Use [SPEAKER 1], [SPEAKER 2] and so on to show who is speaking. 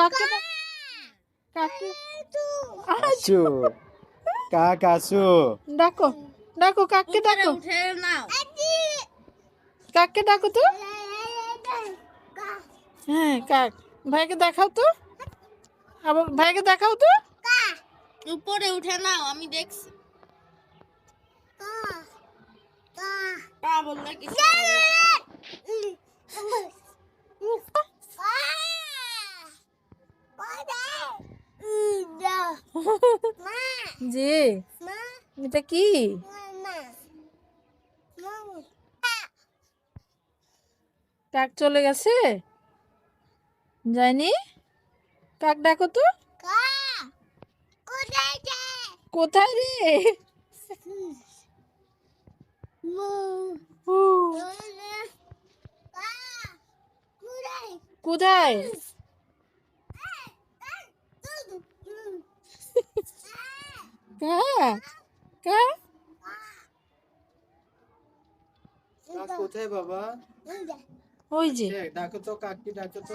[SPEAKER 1] কাকে কাকে।
[SPEAKER 2] আসু কাক। আসু
[SPEAKER 1] ডাকো ডাকো কাকে ডাকো।
[SPEAKER 3] উঠে নাও।
[SPEAKER 1] কাকে ডাকো তো। হ্যাঁ কাক। ভাইকে দেখাও তো। আবার ভাইকে দেখাও তো।
[SPEAKER 3] উপরে উঠে নাও আমি দেখছি। কা। বললে কিছু
[SPEAKER 1] জি। এটা কি? কাক চলে গেছে? যায়নি কাক ডাকো তো। কোথায় রে? কোথায়?
[SPEAKER 2] কোথায় বাবা?
[SPEAKER 1] ওই যে।
[SPEAKER 2] দেখ, ডাকো তো কাকি ডাকো তো।